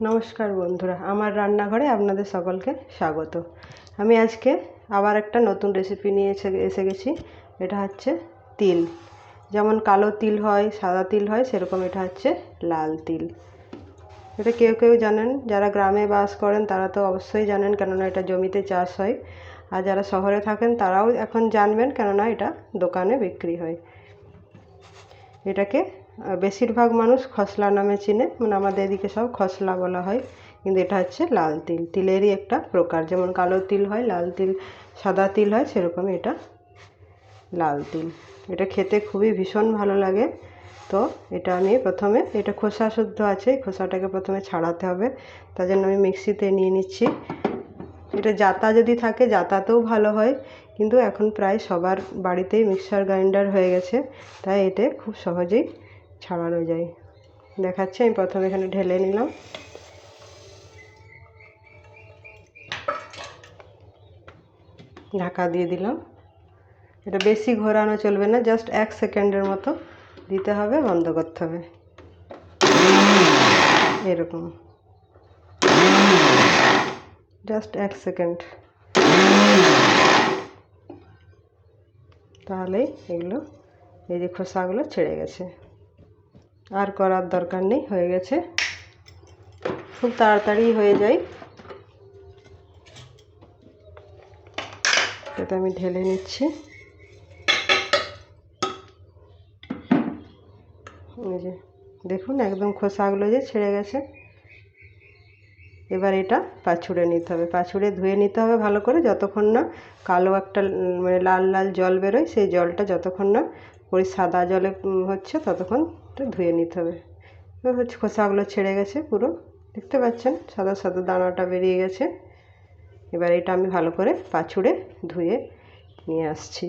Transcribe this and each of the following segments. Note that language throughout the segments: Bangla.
নমস্কার বন্ধুরা, আমার রান্নাঘরে আপনাদের সকলকে স্বাগত। আমি আজকে আবার একটা নতুন রেসিপি নিয়ে এসে এসে গেছি, এটা হচ্ছে তিল। যেমন কালো তিল হয়, সাদা তিল হয়, সেরকম এটা হচ্ছে লাল তিল। এটা কেউ কেউ জানেন, যারা গ্রামে বাস করেন তারা তো অবশ্যই জানেন, কেননা এটা জমিতে চাষ হয়। আর যারা শহরে থাকেন তারাও এখন জানবেন, কেননা এটা দোকানে বিক্রি হয়। এটাকে বেশিরভাগ মানুষ খসলা নামে চিনে। মানে আমাদের এদিকে সব খসলা বলা হয়। কিন্তু এটা হচ্ছে লাল তিল। তিলেরই একটা প্রকার। যেমন কালো তিল হয়, লাল তিল, সাদা তিল হয়, সেরকমই এটা লাল তিল। এটা খেতে খুবই ভীষণ ভালো লাগে। তো এটা আমি প্রথমে, এটা খোসা শুদ্ধ আছে খোসাটাকে প্রথমে ছাড়াতে হবে। তার জন্য আমি মিক্সিতে নিয়ে নিচ্ছি। এটা জাতা যদি থাকে, জাতাতেও ভালো হয়। কিন্তু এখন প্রায় সবার বাড়িতেই মিক্সার গ্রাইন্ডার হয়ে গেছে। তাই এতে খুব সহজেই ছাড়ানো যায়। দেখাচ্ছি, আমি প্রথমে এখানে ঢেলে নিলাম। ঢাকা দিয়ে দিলাম। এটা বেশি ঘোরানো চলবে না জাস্ট এক সেকেন্ডের মতো দিতে হবে, বন্ধ করতে হবে। এরকম। জাস্ট এক সেকেন্ড। তাহলেই এগুলো, এই যে খোসাগুলো ছেড়ে গেছে। আর করার দরকার নেই, হয়ে গেছে। খুব তাড়াতাড়ি হয়ে যায়। এটা আমি ঢেলে নিচ্ছি। যে, দেখুন একদম খোসাগুলো যে ছেড়ে গেছে। এবার এটা পাছুড়ে নিতে হবে। পাছুড়ে ধুয়ে নিতে হবে ভালো করে, যতক্ষণ না কালো একটা মানে লাল লাল জল বেরোয়, সেই জলটা যতক্ষণ না ওই সাদা জলে হচ্ছে ততক্ষণ এটা ধুয়ে নিতে হবে। এবার হচ্ছে খোসাগুলো ছেড়ে গেছে পুরো। দেখতে পাচ্ছেন, সাদা সাদা দানাটা বেরিয়ে গেছে। এবার এটা আমি ভালো করে পাছুড়ে ধুয়ে নিয়ে আসছি।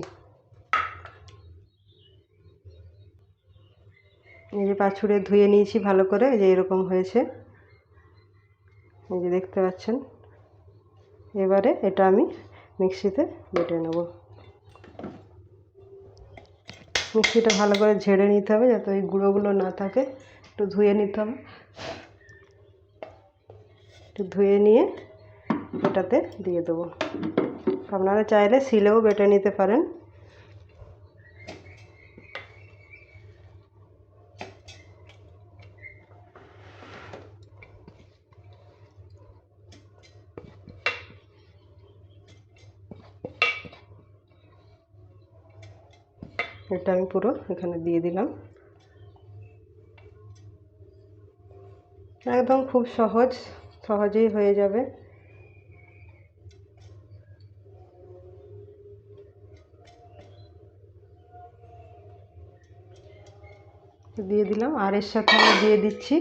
এই যে পাছুড়ে ধুয়ে নিয়েছি ভালো করে যে এরকম হয়েছে। এই যে দেখতে পাচ্ছেন, এবারে এটা আমি মিক্সিতে বেটে নেব। মিক্সিটা ভালো করে ঝেড়ে নিতে হবে যাতে ওই গুঁড়োগুলো না থাকে। একটু ধুয়ে নিতে হবে। একটু ধুয়ে নিয়ে এটাতে দিয়ে দেবো। আপনারা চাইলে শিলেও বেটে নিতে পারেন। এটা আমি পুরো এখানে দিয়ে দিলাম। একদম খুব সহজ, সহজেই হয়ে যাবে। দিয়ে দিলাম, আর এর সাথে আমি দিয়ে দিচ্ছি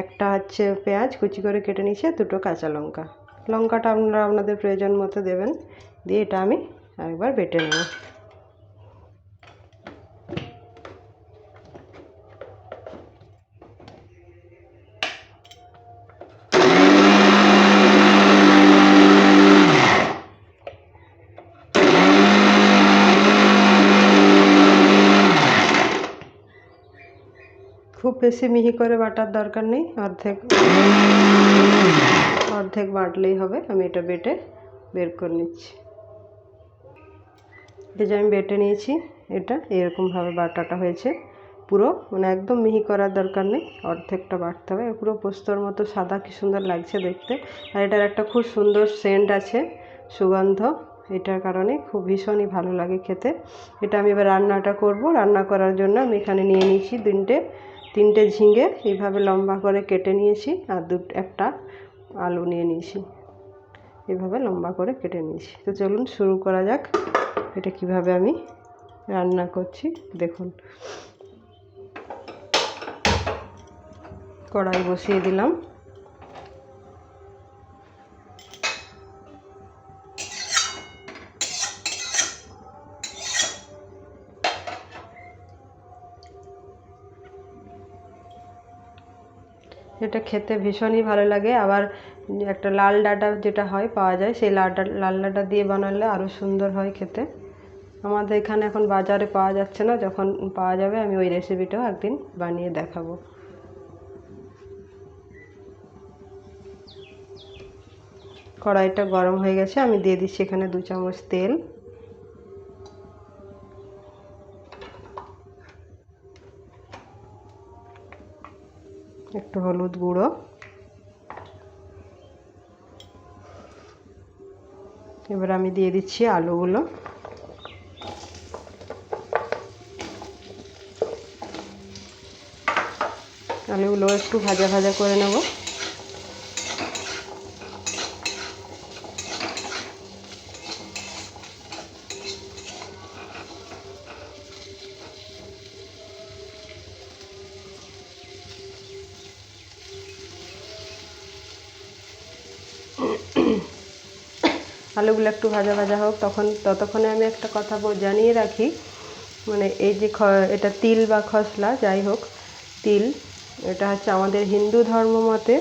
একটা হচ্ছে পেঁয়াজ, কুচি করে কেটে আর দুটো কাঁচা লঙ্কা। লঙ্কাটা আপনারা আপনাদের প্রয়োজন মতো দেবেন, দিয়ে এটা আমি আরেকবার বেটে নেব। খুব বেশি মিহি করে বাটার দরকার নেই। অর্ধেক অর্ধেক বাটলেই হবে। আমি এটা বেটে বের করে নিচ্ছি। এটা যে আমি বেটে নিয়েছি এটা, এরকমভাবে বাটাটা হয়েছে পুরো। মানে একদম মিহি করার দরকার নেই। অর্ধেকটা বাটতে হবে। পুরো পোস্তর মতো সাদা কি সুন্দর লাগছে দেখতে। আর এটার একটা খুব সুন্দর সেন্ট আছে, সুগন্ধ। এটার কারণে খুব ভীষণই ভালো লাগে খেতে। এটা আমি এবার রান্নাটা করব। রান্না করার জন্য আমি এখানে নিয়ে নিয়েছি তিনটে তিনটে ঝিঙে এইভাবে লম্বা করে কেটে নিয়েছি আর দু, একটা আলু নিয়ে নিয়েছি। এভাবে লম্বা করে কেটে নিয়েছি। তো চলুন শুরু করা যাক, এটা কীভাবে আমি রান্না করছি। দেখুন। কড়াই বসিয়ে দিলাম। যেটা খেতে ভীষণই ভালো লাগে। আবার একটা লাল ডাটা যেটা হয়, পাওয়া যায়, সেই লাল লাল ডাটা দিয়ে বানালে আরও সুন্দর হয় খেতে। আমাদের এখানে এখন বাজারে পাওয়া যাচ্ছে না, যখন পাওয়া যাবে আমি ওই রেসিপিটাও একদিন বানিয়ে দেখাবো। কড়াইটা গরম হয়ে গেছে, আমি দিয়ে দিচ্ছি এখানে দু চামচ তেল। একটু হলুদ গুঁড়ো। এবার আমি দিয়ে দিচ্ছি আলুগুলো। আলুগুলো একটু ভাজা ভাজা করে নেব। আলুগুলো একটু ভাজা ভাজা হোক, তখন ততক্ষণে আমি একটা কথা জানিয়ে রাখি। মানে এই যে এটা তিল বা খসলা, যাই হোক, তিল। এটা হচ্ছে আমাদের হিন্দু ধর্ম মতে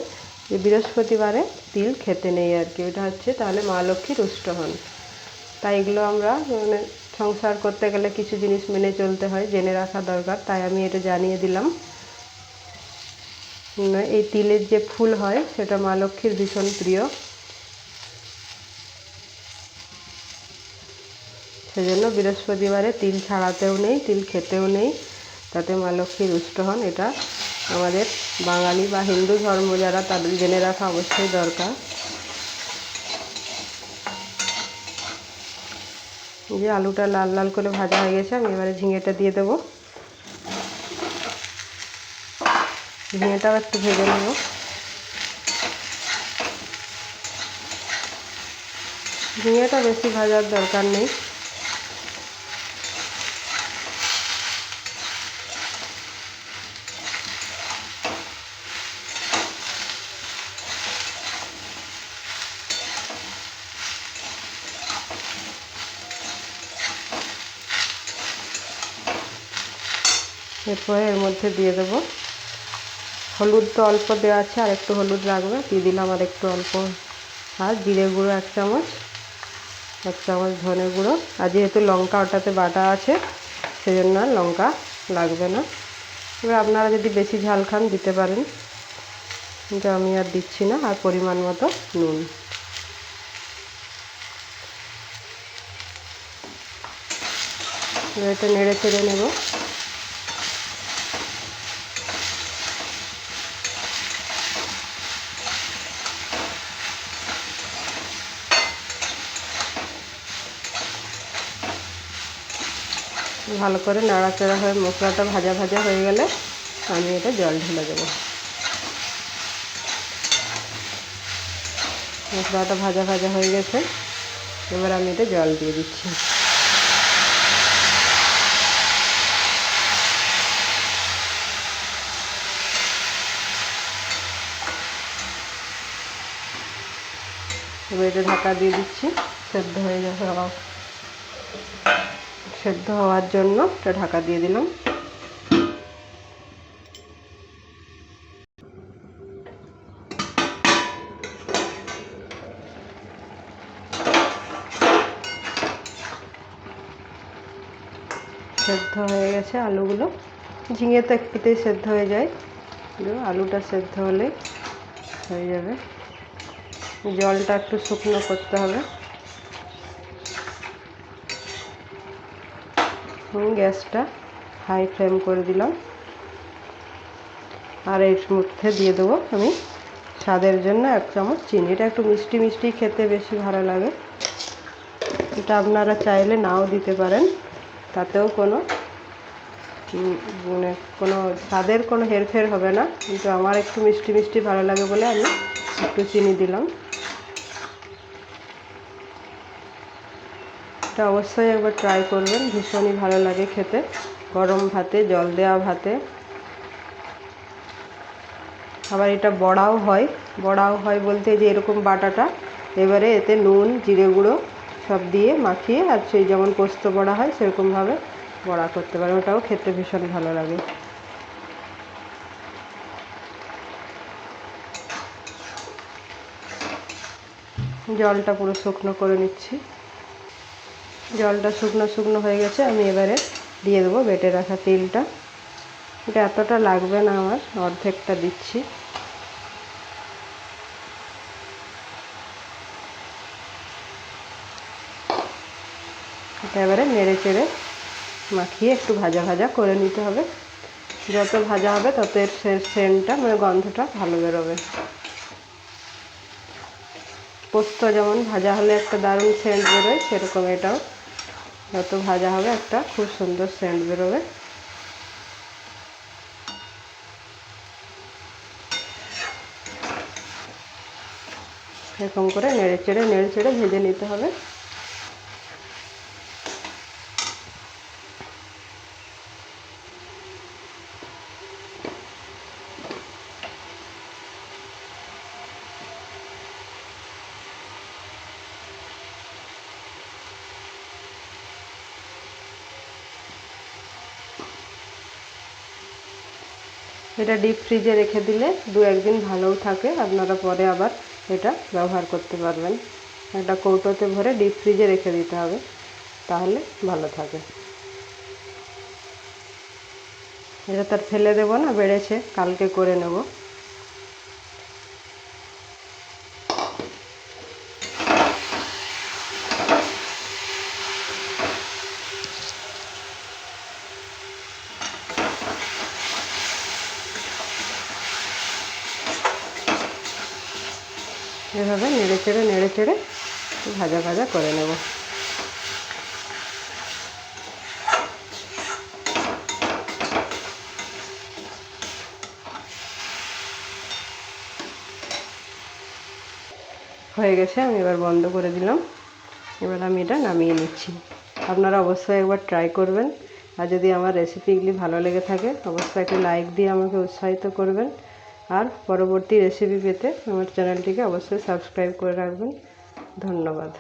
যে বৃহস্পতিবারে তিল খেতে নেই আর কি। এটা হচ্ছে তাহলে মা লক্ষ্মী রুষ্ট হন তাই এগুলো আমরা মানে সংসার করতে গেলে কিছু জিনিস মেনে চলতে হয়, জেনে রাখা দরকার। তাই আমি এটা জানিয়ে দিলাম। এই তিলের যে ফুল হয়, সেটা মা লক্ষ্মীর ভীষণ প্রিয়। সেজন্য বৃহস্পতিবারে তিল ছাড়াতেও নেই, তিল খেতেও নেই। তাতে মা লক্ষ্মী রুষ্ট হন, এটা আমাদের বাঙালি বা হিন্দু ধর্ম যারা তাদের জেনে রাখা অবশ্যই দরকার। যে আলুটা লাল লাল করে ভাজা হয়ে গেছে, আমি এবারে ঝিঙেটা দিয়ে দেবো। ঝিঙেটাও একটু ভেজে নেব। ঝিঙেটা বেশি ভাজার দরকার নেই। এরপরে এর মধ্যে দিয়ে দেবো। হলুদ তো অল্প দেওয়া আছে, আর একটু হলুদ লাগবে। দিয়ে দিলাম আর একটু অল্প। আর জিরে গুঁড়ো এক চামচ এক চামচ ধনে গুঁড়ো। আর যেহেতু লঙ্কা ওটাতে বাটা আছে, সেজন্য আর লঙ্কা লাগবে না। এবার আপনারা যদি বেশি ঝাল খান, দিতে পারেন। কিন্তু আমি আর দিচ্ছি না, আর পরিমাণ মতো নুন। এটা নেড়ে চেড়ে নেব। ভালো করে নাড়াচাড়া হয়ে মশলাটা ভাজা ভাজা হয়ে গেলে আমি এটা জল ঢেলে দেবো। মশলাটা ভাজা ভাজা হয়ে গেছে। এবার আমি এটা জল দিয়ে দিচ্ছি। এবার এটা ঢাকা দিয়ে দিচ্ছি। সেদ্ধ হয়ে যাবে সেদ্ধ হওয়ার জন্য এটা ঢাকা দিয়ে দিলাম। সেদ্ধ হয়ে গেছে আলুগুলো। ঝিঙে তো একটুতেই সেদ্ধ হয়ে যায়। আলুটা সেদ্ধ হলে হয়ে যাবে। জলটা একটু শুকনো করতে হবে। গ্যাসটা হাই ফ্লেম করে দিলাম। আর এর মধ্যে দিয়ে দেবো আমি স্বাদের জন্য এক চামচ চিনি। এটা একটু মিষ্টি মিষ্টি খেতে বেশি ভালো লাগে। এটা আপনারা চাইলে নাও দিতে পারেন। তাতেও কোনো মানে কোনো স্বাদের কোনো হেরফের হবে না। কিন্তু আমার একটু মিষ্টি মিষ্টি ভালো লাগে বলে আমি একটু চিনি দিলাম। এটা অবশ্যই একবার ট্রাই করবেন, ভীষণই ভালো লাগে খেতে। গরম ভাতে, জল দেওয়া ভাতে। আবার এটা বড়াও হয়। বড়াও হয় বলতে যে এরকম বাটাটা, এবারে এতে নুন, জিরে গুঁড়ো সব দিয়ে মাখিয়ে আর সেই যেমন পোস্ত বড়া হয় সেরকমভাবে বড়া করতে পারে ওটাও খেতে ভীষণ ভালো লাগে। জলটা পুরো শুকনো করে নিচ্ছি। জলটা শুকনো শুকনো হয়ে গেছে, আমি এবারে দিয়ে দেবো বেটে রাখা তেলটা। এটা এতটা লাগবে না আমার, অর্ধেকটা দিচ্ছি। এটা এবারে নেড়ে চেড়ে মাখিয়ে একটু ভাজা ভাজা করে নিতে হবে। যত ভাজা হবে তত এর সেন্টটা মানে গন্ধটা ভালো বেরোবে। পোস্ত যেমন ভাজা হলে একটা দারুণ সেন্ট বেরোয়, সেরকম এটাও যত ভাজা হবে একটা খুব সুন্দর সেন্ট বেরোবে। এরকম করে নেড়ে চেড়ে নেড়ে চেড়ে ভেজে নিতে হবে। এটা ডিপ ফ্রিজে রেখে দিলে দু একদিন ভালোও থাকে, আপনারা পরে আবার এটা ব্যবহার করতে পারবেন। একটা কৌটোতে ভরে ডিপ ফ্রিজে রেখে দিতে হবে, তাহলে ভালো থাকে। এটা তার ফেলে দেবো না, বেড়েছে, কালকে করে নেব। এভাবে নেড়ে চেড়ে নেড়ে চেড়ে ভাজা ভাজা করে নেব। হয়ে গেছে, আমি এবার বন্ধ করে দিলাম। এবার আমি এটা নামিয়ে নিচ্ছি। আপনারা অবশ্যই একবার ট্রাই করবেন। আর যদি আমার রেসিপিগুলি ভালো লেগে থাকে, অবশ্যই একটি লাইক দিয়ে আমাকে উৎসাহিত করবেন। আর পরবর্তী রেসিপি পেতে আমার চ্যানেলটিকে অবশ্যই সাবস্ক্রাইব করে রাখবেন। ধন্যবাদ।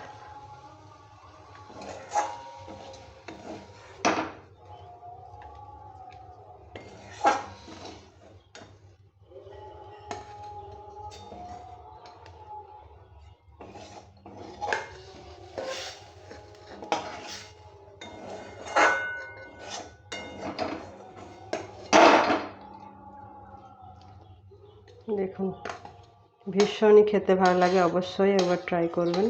দেখুন ভীষণই খেতে ভালো লাগে অবশ্যই একবার ট্রাই করবেন।